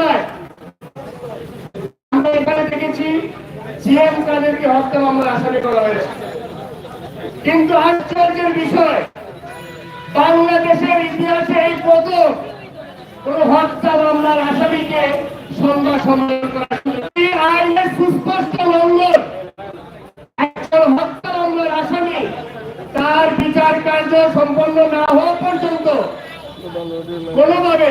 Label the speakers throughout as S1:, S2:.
S1: মামলায় আমরা এখানে দেখেছি সিএম কাদেরকে হত্যা মামলার আসামি করা হয়েছে। কিন্তু আশ্চর্যের বিষয়, বাংলাদেশের ইতিহাসে এই প্রথম কোন হত্যা মামলার আসামিকে সংবাদ সম্মেলন করা আইনের সুস্পষ্ট লঙ্ঘন একজন হত্যা মামলার আসামি তার বিচার কার্য সম্পন্ন না হওয়া পর্যন্ত কোনোভাবে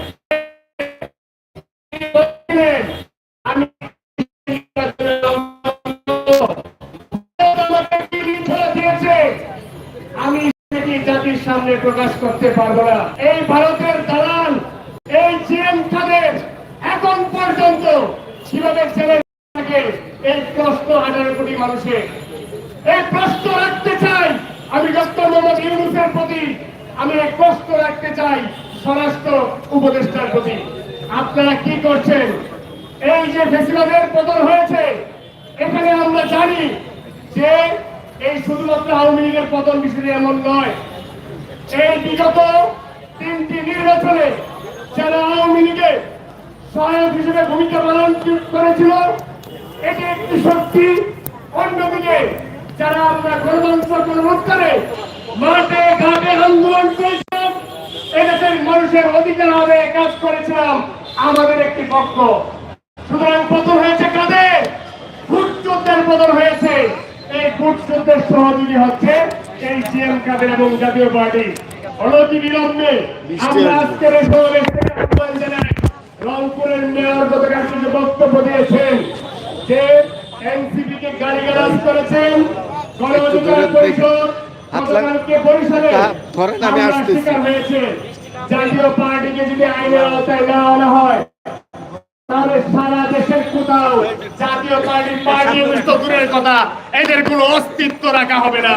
S1: হিসেবে ভূমিকা পালন করেছিল এটি একটি শক্তি। অন্যদিকে যারা আমরা গণতন্ত্র পুনরুদ্ধারে মাঠে ঘাটে আন্দোলন করেছিলাম এদেশের মানুষের অধিকার হবে কাজ করেছিলাম আমাদের একটি পক্ষ। সুতরাং পতন হয়েছে কাদের? ভোটযোদ্ধার পতন হয়েছে। এই ভোটযোদ্ধার সহযোগী হচ্ছে এই সিএম কাদের এবং জাতীয় পার্টি। অনতি বিলম্বে? আমরা আজকের সমাবেশ থেকে আহ্বান জানাই রংপুরের মেয়র গতকাল কিছু বক্তব্য দিয়েছেন। যে এনসিপি কে গালিগালাজ করেছেন গণ অধিকার পরিষদ গতকালকে বরিশালে
S2: আমি আসতেছি।
S1: জাতীয় পার্টিকে যদি আইনের আওতায় না আনা হয় তাহলে সারা দেশের কোথাও জাতীয় পার্টির পার্টি দূরের কথা এদের কোনো অস্তিত্ব রাখা হবে না।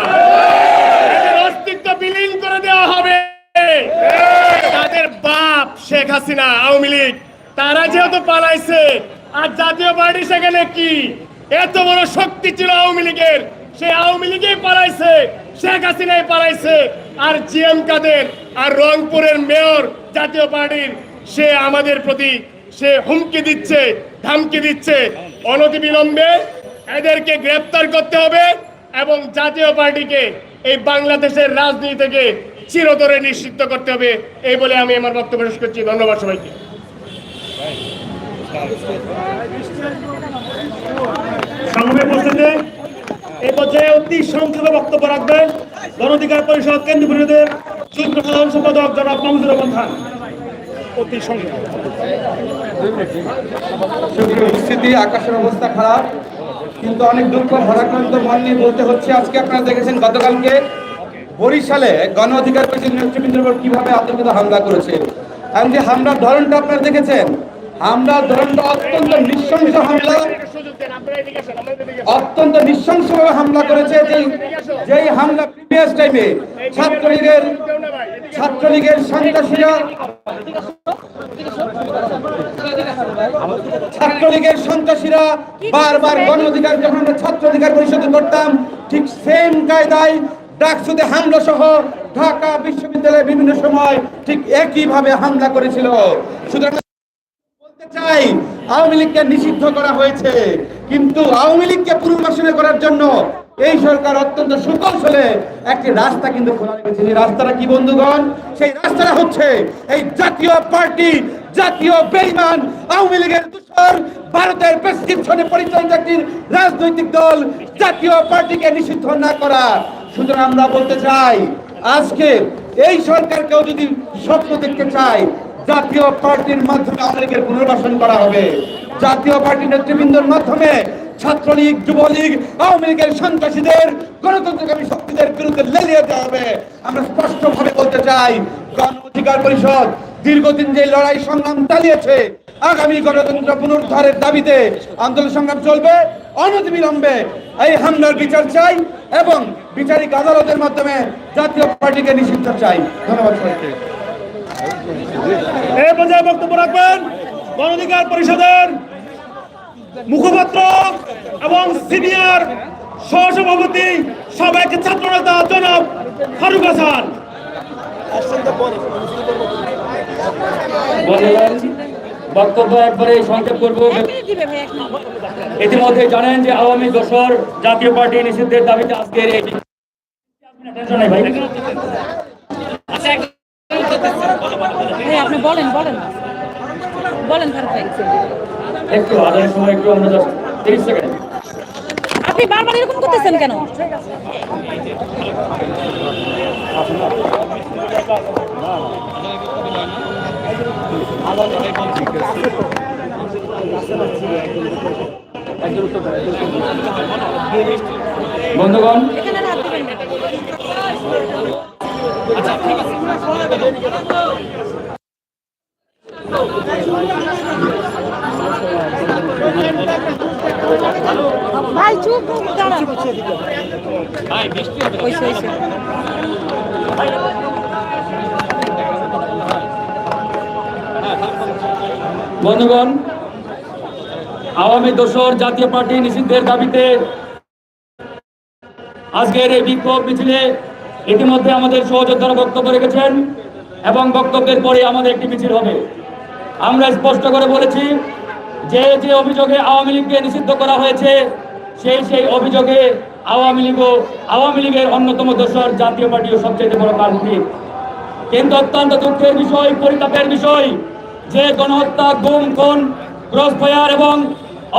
S1: এদের অস্তিত্ব বিলীন করে দেওয়া হবে। তাদের বাপ শেখ হাসিনা আওয়ামী লীগ। তারা যেহেতু পালাইছে, আর জাতীয় পার্টি সেখানে কি? এত বড় শক্তি ছিল আওয়ামী লীগের। সে আওয়ামী লীগেই পালাইছে, শেখ হাসিনাই পালাইছে, আর জিএম কাদের আর রংপুরের মেয়র জাতীয় পার্টির, সে আমাদের প্রতি সে হুমকি দিচ্ছে, ধামকি দিচ্ছে। অনতি বিলম্বে এদেরকে গ্রেপ্তার করতে হবে এবং জাতীয় পার্টিকে এই বাংলাদেশের রাজনীতি থেকে চিরতরে নিশ্চিত করতে হবে। এই বলে আমি আমার বক্তব্য শেষ করছি। ধন্যবাদ সবাইকে।
S3: বক্তব্য রাখবেন পরিষদ
S4: আকাশের অবস্থা খারাপ, কিন্তু অনেক দুঃখ ভারাক্রান্ত মন নিয়ে বলতে হচ্ছে, আজকে আপনারা দেখেছেন গতকালকে বরিশালে গণ অধিকার পরিষদ নেতৃবৃন্দের উপর কীভাবে আতঙ্কিত হামলা করেছে। এবং যে হামলার ধরনটা আপনারা দেখেছেন হামলার ধরনটা অত্যন্ত নৃশংস হামলা, অত্যন্ত নৃশংসভাবে হামলা করেছে যেই যেই হামলা প্রিভিয়াস টাইমে ছাত্রলীগের ছাত্রলীগের সন্ত্রাসীরা ছাত্রলীগের সন্ত্রাসীরা বারবার গণ অধিকার যখন আমরা ছাত্র অধিকার পরিষদে করতাম। ঠিক সেম কায়দায় ডাকসুতে হামলা সহ ঢাকা বিশ্ববিদ্যালয়ে বিভিন্ন সময় ঠিক একইভাবে হামলা করেছিল। সুতরাং চাই আওয়ামী লীগকে নিষিদ্ধ করা হয়েছে। কিন্তু আওয়ামী লীগকে পুনর্বাসনে করার জন্য এই সরকার অত্যন্ত সুকৌশলে একটি রাস্তা কিন্তু খোলা রেখেছে। এই রাস্তাটা কি, বন্ধুগণ? সেই রাস্তাটা হচ্ছে এই জাতীয় পার্টি, জাতীয় বেইমান, আওয়ামী লীগের দূষণ, ভারতের প্রেসক্রিপশনে পরিচালিত একটি রাজনৈতিক দল জাতীয় পার্টিকে নিষিদ্ধ না করা। সুতরাং আমরা বলতে চাই, আজকে এই সরকারকেও যদি স্বপ্ন দেখতে চাই জাতীয় পার্টির মাধ্যমে লীগের পুনর্বাসন করা হবে। জাতীয় পার্টি নেতৃবৃন্দর মাধ্যমে ছাত্রলীগ, যুবলীগ, আওয়ামী লীগের সন্ত্রাসীদের গণতন্ত্রকামী শক্তিদের বিরুদ্ধে লেলিয়ে দেওয়া হবে। আমরা স্পষ্টভাবে বলতে চাই, গণ অধিকার পরিষদ দীর্ঘদিন যে লড়াই সংগ্রাম চালিয়েছে, আগামী গণতন্ত্র পুনরুদ্ধারের দাবিতে আন্দোলন সংগ্রাম চলবে অনতিবিলম্বে এই হামলার বিচার চাই এবং বিচারিক আদালতের মাধ্যমে জাতীয় পার্টিকে নিষিদ্ধ চাই। ধন্যবাদ সবাইকে।
S3: এই পর্যায়ে বক্তব্য রাখবেন গণ অধিকার পরিষদের মুখপাত্র এবং সিনিয়র সহসভাপতি, সবাইকে ছাত্রনেতা জনাব ফারুক হাসান।
S5: বক্তব্য একবারে সংক্ষেপ করব। ইতিমধ্যে জানেন যে আওয়ামী দোসর জাতীয় পার্টি নিষিদ্ধের দাবিতে আজকের ভাই
S6: আপনি বলেন বলেন। বলেন ফারুক ভাই।
S5: একটু আদায়ের সময় একটু আমরা জাস্ট তিরিশ সেকেন্ড।
S6: আপনি বারবার এরকম করতেছেন কেন?
S5: বন্ধুগণ
S6: এখানে আর হাত ভাই চুপ হইছে হইছে
S5: বন্ধুগণ আওয়ামী দোসর জাতীয় পার্টি নিষিদ্ধের দাবিতে আজকের এই বিক্ষোভ মিছিলে ইতিমধ্যে আমাদের সহযোদ্ধারা বক্তব্য রেখেছেন এবং বক্তব্যের পরে আমাদের একটি মিছিল হবে। আমরা স্পষ্ট করে বলেছি যে যে অভিযোগে আওয়ামী লীগকে নিষিদ্ধ করা হয়েছে, সেই সেই অভিযোগে আওয়ামী লীগও আওয়ামী লীগের অন্যতম দোসর জাতীয় পার্টিও সবচেয়ে বড় কারণ কিন্তু অত্যন্ত দুঃখের বিষয়, পরিতাপের বিষয় যে গণহত্যা, গুম, খুন, ক্রসফায়ার এবং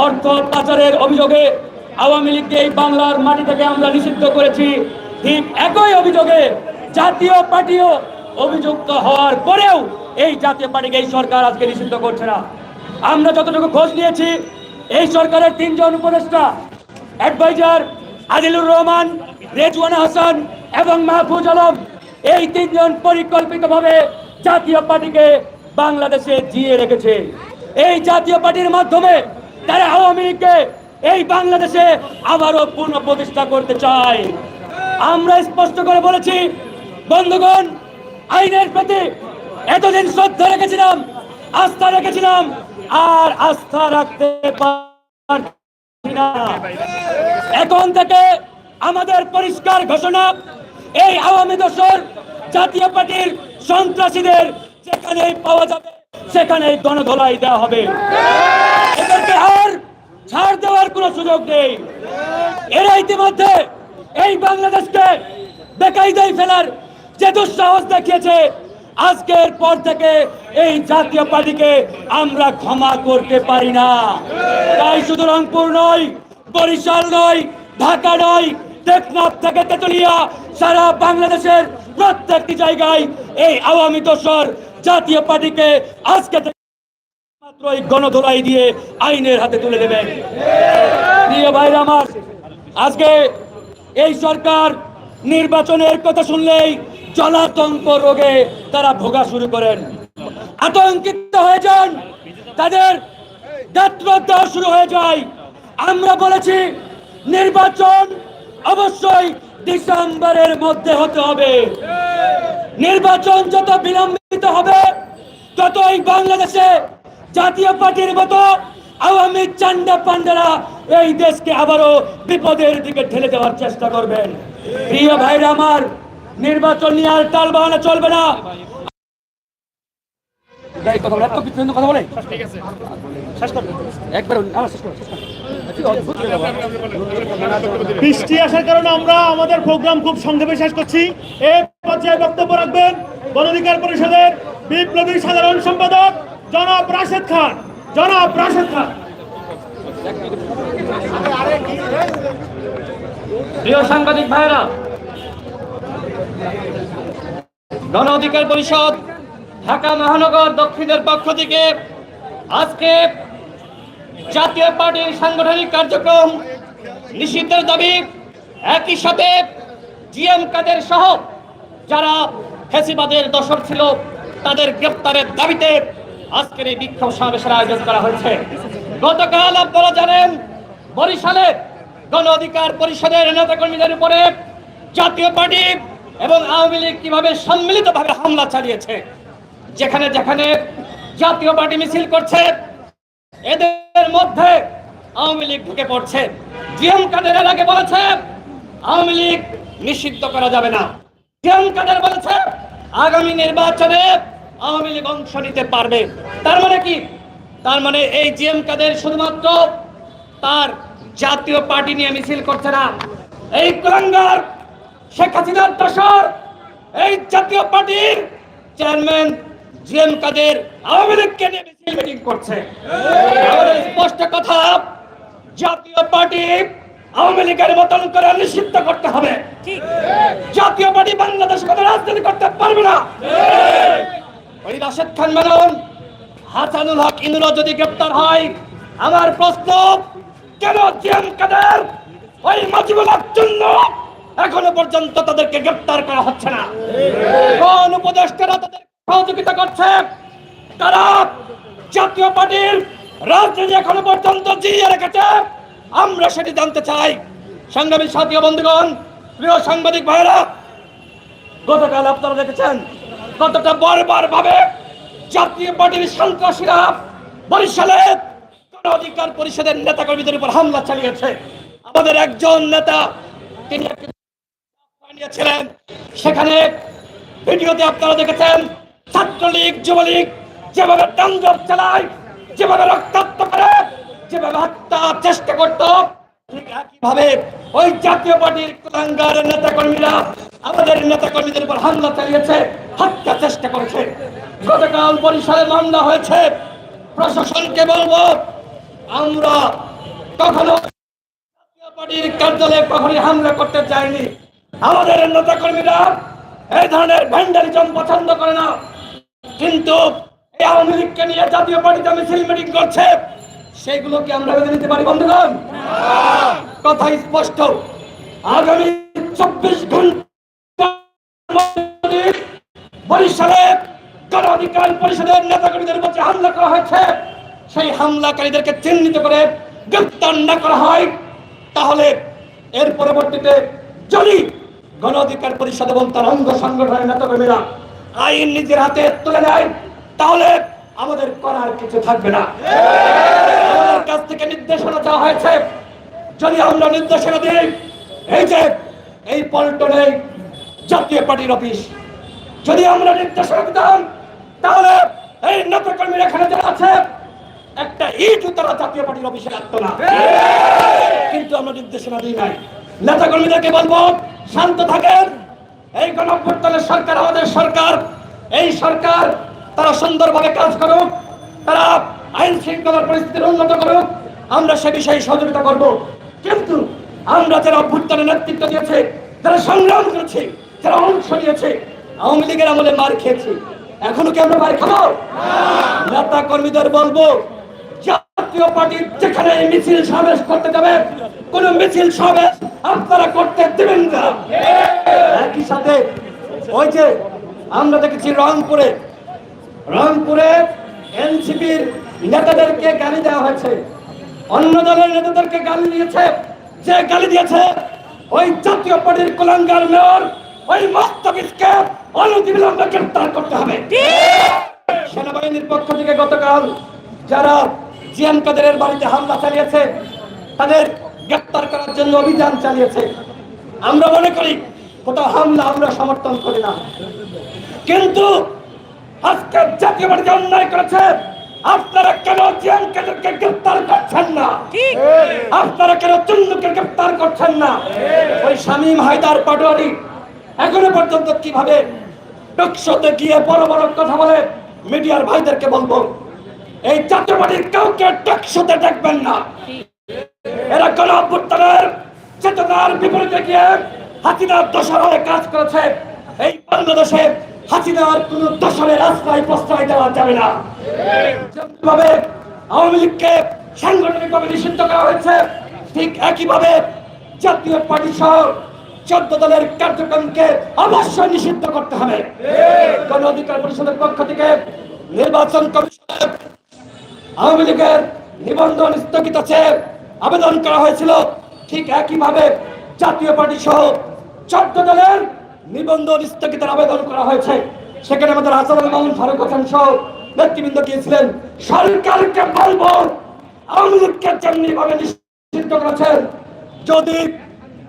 S5: অর্থ পাচারের অভিযোগে আওয়ামী লীগকে এই বাংলার মাটি থেকে আমরা নিষিদ্ধ করেছি। ঠিক একই অভিযোগে জাতীয় পার্টিও অভিযুক্ত হওয়ার পরেও এই জাতীয় পার্টিকে এই সরকার আজকে নিষিদ্ধ করছে না। আমরা যতটুকু খোঁজ নিয়েছি, এই সরকারের তিনজন উপদেষ্টা অ্যাডভাইজার আদিলুর রহমান, রেজওয়ানা হাসান এবং মাহফুজ আলম, এই তিনজন পরিকল্পিতভাবে জাতীয় পার্টিকে বাংলাদেশে জিয়ে রেখেছে। এই জাতীয় পার্টির মাধ্যমে তারা আওয়ামী লীগকে এই বাংলাদেশে আবারও পুনঃ প্রতিষ্ঠা করতে চায়। আমরা স্পষ্ট করে বলেছি, বন্ধুগণ আইনের প্রতি এতদিন শ্রদ্ধা রেখেছিলাম, আস্থা রেখেছিলাম, আর আস্থা রাখতে এখন থেকে আমাদের পরিষ্কার ঘোষণা, এই আওয়ামী দোসর জাতীয় পার্টির সন্ত্রাসীদের যেখানে পাওয়া যাবে সেখানে গণধোলাই দেওয়া হবে। এদেরকে আর ছাড় দেওয়ার কোনো সুযোগ নেই। এরা ইতিমধ্যে এই বাংলাদেশকে বেকায়দায় ফেলার যে দুঃসাহস দেখিয়েছে, আজকের পর থেকে এই জাতীয় পার্টিকে আমরা ক্ষমা করতে পারি না। তাই শুধু রংপুর নয়, বরিশাল নয়, ঢাকা নয়, টেকনাফ থেকে তেতুলিয়া, সারা বাংলাদেশের প্রত্যেকটি জায়গায় এই আওয়ামী দোসর জাতীয় পার্টিকে আজকে থেকে মাত্রই গণধোলাই দিয়ে আইনের হাতে তুলে দেবেন প্রিয় ভাইরা আমার, আজকে এই সরকার নির্বাচনের কথা শুনলেই জলাতঙ্ক রোগে তারা ভোগা শুরু করেন। আতঙ্কিত হয়ে যান। তাদের যাত্রা দেওয়া শুরু হয়ে যায়। আমরা বলেছি, নির্বাচন অবশ্যই ডিসেম্বরের মধ্যে হতে হবে। নির্বাচন যত বিলম্বিত হবে, ততই বাংলাদেশে জাতীয় পার্টির মতো আওয়ামী চান্ডা পান্ডারা এই দেশকে আবারও বিপদের দিকে ঠেলে দেওয়ার চেষ্টা করবেন। প্রিয় ভাইরা আমার নির্বাচন নিয়ে আর টাল বাহানা চলবে না। কথা বলে, একবার।
S3: বৃষ্টি আসার কারণে আমরা আমাদের প্রোগ্রাম খুব সংক্ষেপে শেষ করছি। এ পর্যায়ে বক্তব্য রাখবেন গণঅধিকার পরিষদের বিপ্লবী সাধারণ সম্পাদক জনাব রাশেদ খান। জনাব রাশেদ খান।
S5: প্রিয় সাংবাদিক ভাইরা গণ অধিকার পরিষদ, ঢাকা মহানগর দক্ষিণের পক্ষ থেকে আজকে জাতীয় পার্টির সাংগঠনিক কার্যক্রম নিষিদ্ধের দাবি, একই সাথে জিএম কাদের সহ যারা ফেসিবাদের দশর ছিল, তাদের গ্রেপ্তারের দাবিতে আজকের এই বিক্ষোভ সমাবেশের আয়োজন করা হয়েছে। গতকাল আপনারা জানেন বরিশালে গণ অধিকার পরিষদের নেতাকর্মীদের উপরে জাতীয় পার্টি এবং আওয়ামী লীগ কীভাবে সম্মিলিতভাবে হামলা চালিয়েছে, যেখানে যেখানে জাতীয় পার্টি মিছিল করছে, এদের মধ্যে
S2: আওয়ামী লীগ ঢুকে পড়ছে। জিএম কাদের এর আগে বলেছে, আওয়ামী লীগ নিষিদ্ধ করা যাবে না। জিএম কাদের বলেছে, আগামী নির্বাচনে আওয়ামী লীগ অংশ নিতে পারবে। তার মানে কি? তার মানে এই জিএম কাদের শুধুমাত্র তার জাতীয় পার্টি নিয়ে মিছিল করছে না। এই কুলাঙ্গার শেখ হাসিনার দশর এই জাতীয় পার্টির চেয়ারম্যান জিএম কাদের আওয়ামী লীগকে নিয়ে মিছিল মিটিং করছে। স্পষ্ট কথা জাতীয় পার্টি আওয়ামী লীগের মতন করে নিষিদ্ধ করতে হবে। জাতীয় পার্টি বাংলাদেশ কোনো রাজনীতি করতে পারবে না। ওই রাশেদ খান মেনন হাসানুল হক ইন্দুর যদি গ্রেপ্তার হয় আমার প্রশ্ন কেন জিএম কাদের ওই মাজিবুল জন্য এখনও পর্যন্ত তাদেরকে গ্রেপ্তার করা হচ্ছে না। কোন উপদেষ্টারা তাদের সহযোগিতা করছে? তারা জাতীয় পার্টির রাজনীতি এখনও পর্যন্ত জিয়ে রেখেছে। আমরা সেটি জানতে চাই। সংগ্রামী সাথী বন্ধুগণ, প্রিয় সাংবাদিক ভাইরা গতকাল আপনারা দেখেছেন কতটা বারবার ভাবে জাতীয় পার্টির সন্ত্রাসীরা বরিশালে অধিকার পরিষদের নেতা কর্মীদের উপর হামলা চালিয়েছে। আমাদের একজন নেতা, তিনি নিয়েছিলেন। সেখানে ভিডিওতে আপনারা দেখেছেন, ছাত্রলীগ, যুবলীগ যেভাবে তাণ্ডব চালায়, যেভাবে রক্তাক্ত করে, যেভাবে হত্যার চেষ্টা করত, ঠিক একইভাবে ওই জাতীয় পার্টির কুলাঙ্গার নেতা আমাদের নেতা কর্মীদের উপর হামলা চালিয়েছে, হত্যা চেষ্টা করেছে। গতকাল বরিশালে মামলা হয়েছে। প্রশাসনকে বলব, আমরা কখনো জাতীয় পার্টির কার্যালয়ে কখনই হামলা করতে চাইনি আমাদের নেতা কর্মীরা এই ধরনের ভ্যান্ডালিজম পছন্দ করে না। কিন্তু এই আওয়ামী লীগকে নিয়ে জাতীয় পার্টিতে মিছিল মিটিং করছে সেগুলোকে আমরা মেনে নিতে পারি, বন্ধুগণ? কথা স্পষ্ট। আগামী চব্বিশ ঘণ্টা বরিশালে গণ অধিকার পরিষদের নেতাকর্মীদের উপর যে হামলা করা হয়েছে। সেই হামলাকারীদেরকে চিহ্নিত করে গ্রেপ্তার না করা হয়। তাহলে এর পরবর্তীতে যদি গণ অধিকার পরিষদ এবং তার অঙ্গ সংগঠনের নেতাকর্মীরা আইন নিজের হাতে তুলে নেয় তাহলে আমাদের করার কিছু থাকবে না। কাছ থেকে নির্দেশনা চাওয়া হয়েছে। যদি আমরা নির্দেশনা দিই, এই যে এই পল্টনে জাতীয় পার্টির অফিস, যদি আমরা নির্দেশনা দিতাম, তাহলে এই নেতাকর্মীরা এখানে যারা আছে, একটা ইটও তারা জাতীয় পার্টির অফিসে রাখতো না। কিন্তু আমরা নির্দেশনা দিই নাই। নেতা কর্মীদেরকে বলব শান্ত থাকেন। এই গণঅভ্যুত্থানের সরকার আমাদের সরকার। এই সরকার তারা সুন্দরভাবে কাজ করুক তারা আইন শৃঙ্খলার পরিস্থিতির উন্নত করুক আমরা সে বিষয়ে সহযোগিতা করব। কিন্তু আমরা যারা অভ্যুত্থানের নেতৃত্ব দিয়েছে যারা সংগ্রাম করেছে যারা অংশ নিয়েছে আওয়ামী লীগের আমলে মার খেয়েছি এখনও কি আমরা মার খাব? নেতা কর্মীদের বলব জাতীয় পার্টি যেখানে মিছিল সমাবেশ করতে যাবে কোন মিছিল সমাবেশ আপনারা করতে দেবেন না। একই সাথে ওই যে আমরা দেখেছি রংপুরে রংপুরে এনসিপির নেতাদেরকে গালি দেওয়া হয়েছে। অন্য দলের নেতাদেরকে গালি দিয়েছে। যে গালি দিয়েছে, ওই জাতীয় পার্টির কুলাঙ্গার মেয়র, ওই মস্তবিজকে অনতিবিলম্বে গ্রেপ্তার করতে হবে। সেনাবাহিনীর পক্ষ থেকে গতকাল যারা জিয়ান কাদেরের বাড়িতে হামলা চালিয়েছে, তাদের গ্রেপ্তার করার জন্য অভিযান চালিয়েছে। আমরা মনে করি কোথাও হামলা আমরা সমর্থন করি না। কিন্তু আজকে জাতীয় বাড়িতে অন্যায় করেছে। আপনারা কেন জিয়ান কাদেরকে গ্রেপ্তার করছেন না? আপনারা কেন চুন্নুকে গ্রেপ্তার করছেন না? ওই শামীম হায়দার পাটোয়ারি এখনও পর্যন্ত কীভাবে টকশোতে গিয়ে বড় বড় কথা বলে মিডিয়ার ভাইদেরকে বলব এই জাতীয় পার্টির কাউকে টকশোতে দেখবেন না। এরা গণ অভ্যুত্থানের চেতনার বিপরীতে গিয়ে হাসিনার দোষর হয়ে কাজ করেছে। এই বাংলাদেশে হাসিনার কোন দোষরের আশ্রয় প্রশ্রয় দেওয়া যাবে না। যেভাবে আওয়ামী লীগকে সাংগঠনিকভাবে নিষিদ্ধ করা হয়েছে, ঠিক একইভাবে জাতীয় পার্টি সহ চোদ্দ দলের কার্যক্রমকে অবশ্যই নিষিদ্ধ করতে হবে। গণ অধিকার পরিষদের পক্ষ থেকে নির্বাচন কমিশনের আওয়ামী লীগের নিবন্ধন স্থগিত আছে। আবেদন করা হয়েছিল ঠিক একইভাবে জাতীয় পার্টি সহ চোদ্দ দলের নিবন্ধন স্থগিতের আবেদন করা হয়েছে। সেখানে আমাদের হাসান মামুন ফারুক হাসান সহ নেতৃবৃন্দ গিয়েছিলেন। সরকারকে বলব আওয়ামী লীগকে যেমনি ভাবে নিষিদ্ধ করেছেন যদি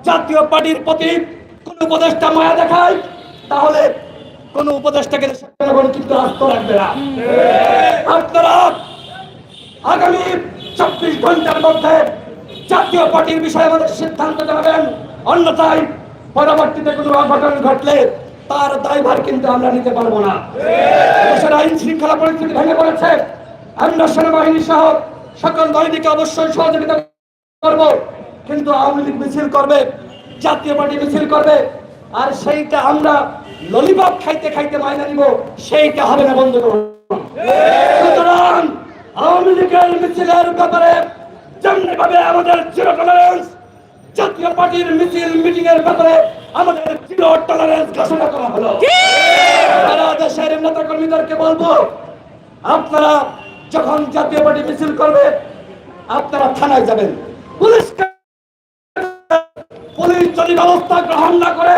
S2: জাতীয় পার্টির প্রতি কোন উপদেষ্টা মায়া দেখায় তাহলে কোন উপদেষ্টাকে জনগণ কিন্তু আস্ত রাখবে না। আপনারা আগামী চব্বিশ ঘণ্টার মধ্যে জাতীয় পার্টির বিষয়ে আমাদের সিদ্ধান্ত জানাবেন। অন্যথায় পরবর্তীতে কোনো অঘটন ঘটলে তার দায়ভার কিন্তু আমরা নিতে পারব না। দেশের আইন শৃঙ্খলা পরিস্থিতি ভেঙে পড়েছে। আমরা সেনাবাহিনী সহ সকল বাহিনীকে অবশ্যই সহযোগিতা করব। কিন্তু আওয়ামী লীগ মিছিল করবে, জাতীয় পার্টি মিছিল করবে, আর সেইটা আমরা ললিপপ খাইতে খাইতে মাইনা নিব, সেইটা হবে না বন্ধ সুতরাং আওয়ামী লীগের মিছিলের ব্যাপারে ভাবে আমাদের জিরো টলারেন্স জাতীয় পার্টির মিছিল মিটিং এর ব্যাপারে আমাদের জিরো টলারেন্স ঘোষণা করা হলো। সারা দেশের নেতা কর্মীদেরকে বলব আপনারা যখন জাতীয় পার্টি মিছিল করবে আপনারা থানায় যাবেন। পুলিশ পুলিশ যদি ব্যবস্থা গ্রহণ না করে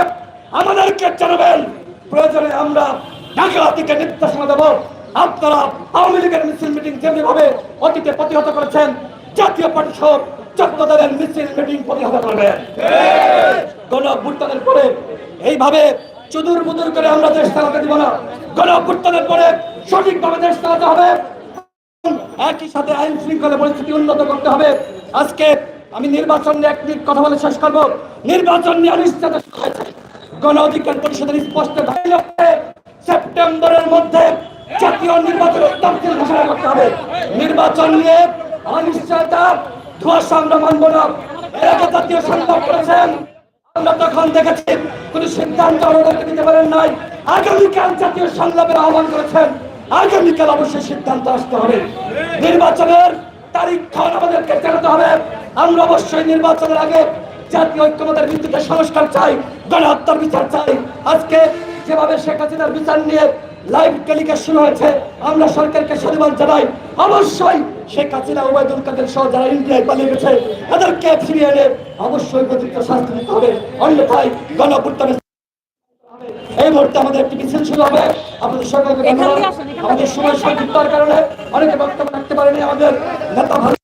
S2: আমাদেরকে জানাবেন। প্রয়োজনে আমরা ঢাকা থেকে নির্দেশনা দেব। আপনারা আওয়ামী লীগের মিছিল মিটিং যেমনি ভাবে অতীতে প্রতিহত করেছেন জাতীয় সহ চোদ্দ দলের মিছিল, মিটিং প্রতিহত করবেন গণ অভ্যুত্থানের পরে এইভাবে চুদুর বুদুর করে আমরা দেশ চালাতে দিব না। গণ অভ্যুত্থানের পরে সঠিকভাবে দেশ চালাতে হবে। একই সাথে আইন শৃঙ্খলা পরিস্থিতি উন্নত করতে হবে। আজকে আমি নির্বাচন নিয়ে এক মিনিট কথা বলে শেষ করব। নির্বাচন নিয়ে অনিশ্চয়তা শুরু হয়েছে। গণ অধিকার পরিষদের স্পষ্ট সেপ্টেম্বরের মধ্যে জাতীয় নির্বাচন ঘোষণা করতে হবে। নির্বাচন নিয়ে অনিশ্চয়তা ধোঁয়াশা আমরা মানব না। এর জাতীয় সংবাদ করেছেন, আমরা তখন দেখেছি, কোন সিদ্ধান্ত আমাদেরকে নিতে পারেন নাই। আগামীকাল জাতীয় সংলাপের আহ্বান করেছেন, আগামীকাল অবশ্যই সিদ্ধান্ত আসতে হবে। নির্বাচনের তারিখ আমাদেরকে জানাতে হবে। আমরা অবশ্যই নির্বাচনের আগে জাতীয় ঐক্যমতের ভিত্তিতে সংস্কার চাই, গণহত্যার বিচার চাই। আজকে যেভাবে শেখ হাসিনার বিচার নিয়ে লাইভ টেলিকাস্ট হয়েছে, আমরা সরকারকে সাধুবাদ জানাই। অবশ্যই শেখ হাসিনা ওবায়দুল কাদের সহ যারা ইন্ডিয়ায় পালিয়ে গেছে তাদেরকে ফিরিয়ে এনে অবশ্যই উপযুক্ত শাস্তি দিতে হবে। অন্যথায় গণপুত্তনের এই মুহূর্তে আমাদের একটি মিছিল শুরু হবে। আপনাদের সকলকে ধন্যবাদ। আমাদের সময় সংক্ষিপ্তর কারণে অনেকে বক্তব্য রাখতে পারেনি আমাদের নেতা ভালো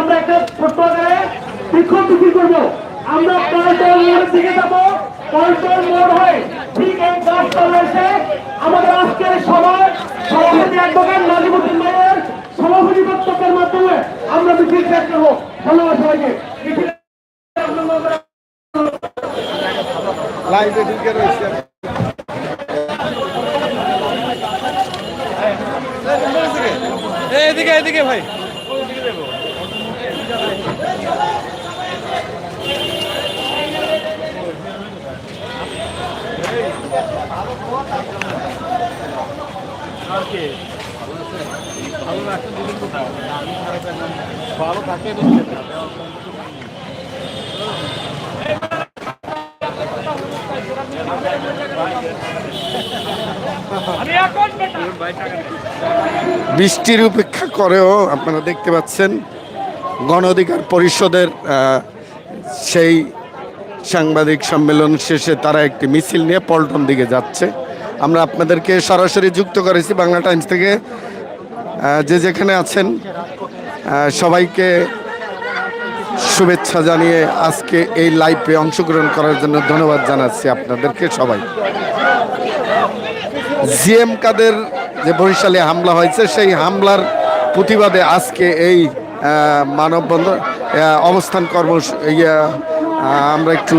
S2: আমরা
S7: একটা ছোট্ট বিক্ষোভ মিছিল করব। আমরা মোড়ের দিকে যাব। পল্টন মোড় হয়ে ঠিক এই গাছটা রয়েছে আমাদের আজকের সভায় সভাপতি অ্যাডভোকেট নাজিমুদ্দিন ভাইয়ের সভাপতি বক্তব্যের মাধ্যমে আমরা মিছিল শেষ করব। ধন্যবাদ সবাইকে।
S8: এদিকে এদিকে ভাই। বৃষ্টির উপেক্ষা করেও আপনারা দেখতে পাচ্ছেন গণ অধিকার পরিষদের আহ, সেই সাংবাদিক সম্মেলন শেষে তারা একটি মিছিল নিয়ে পল্টন দিকে যাচ্ছে। আমরা আপনাদেরকে সরাসরি যুক্ত করেছি বাংলা টাইমস থেকে। যে যেখানে আছেন সবাইকে শুভেচ্ছা জানিয়ে আজকে এই লাইভে অংশগ্রহণ করার জন্য ধন্যবাদ জানাচ্ছি আপনাদেরকে সবাই। জিএম কাদের যে বরিশালে হামলা হয়েছে, সেই হামলার প্রতিবাদে আজকে এই মানববন্ধন অবস্থান কর্ম ইয়া আমরা একটু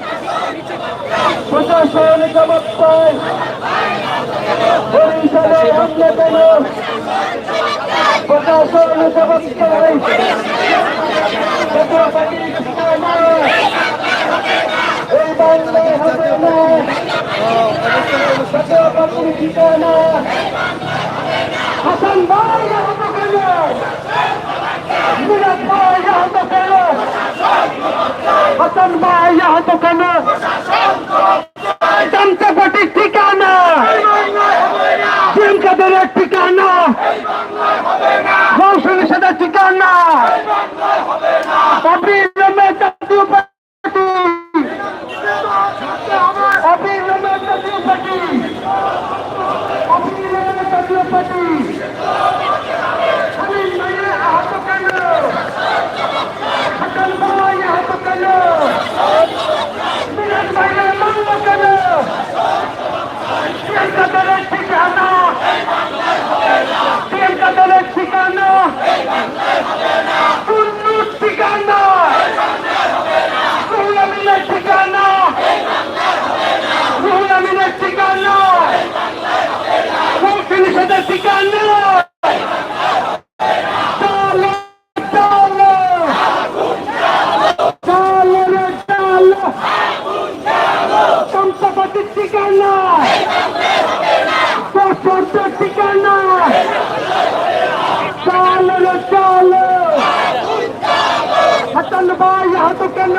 S7: প্রশাসনিক অবস্থায় পরিষদের অন্যতম প্রশাসনিক অবস্থায় এই বাংলায় হবে না ঠিকানা হাসান ভাই, আহত করল মিরাজ ভাই, আহত করল প্রশাসন জানতে পারি মিঠাপুর তো ঠিকানা। চালো চালো হাতান ভাই হাত কেন?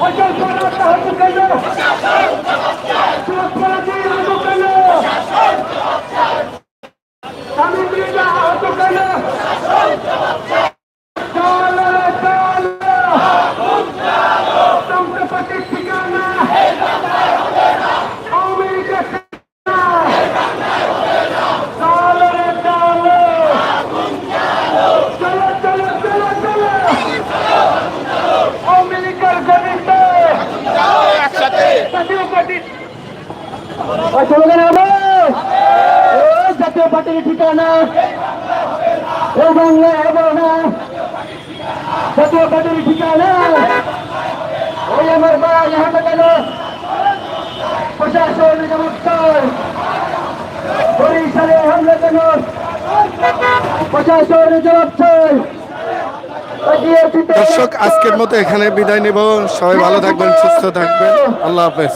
S7: Oye, el pueblo está jugando. শান্তির ঠিকানা। এ বাংলা হবে না। জাতীয় পার্টির ঠিকানা। ওই আমার ভাই হাতে গেল প্রশাসন নমস্কার। বরিশালে হামলা কেন? প্রশাসন জবাব
S8: দর্শক আজকের মতো এখানে বিদায় নিব। সবাই ভালো থাকবেন সুস্থ থাকবেন। আল্লাহ হাফেজ।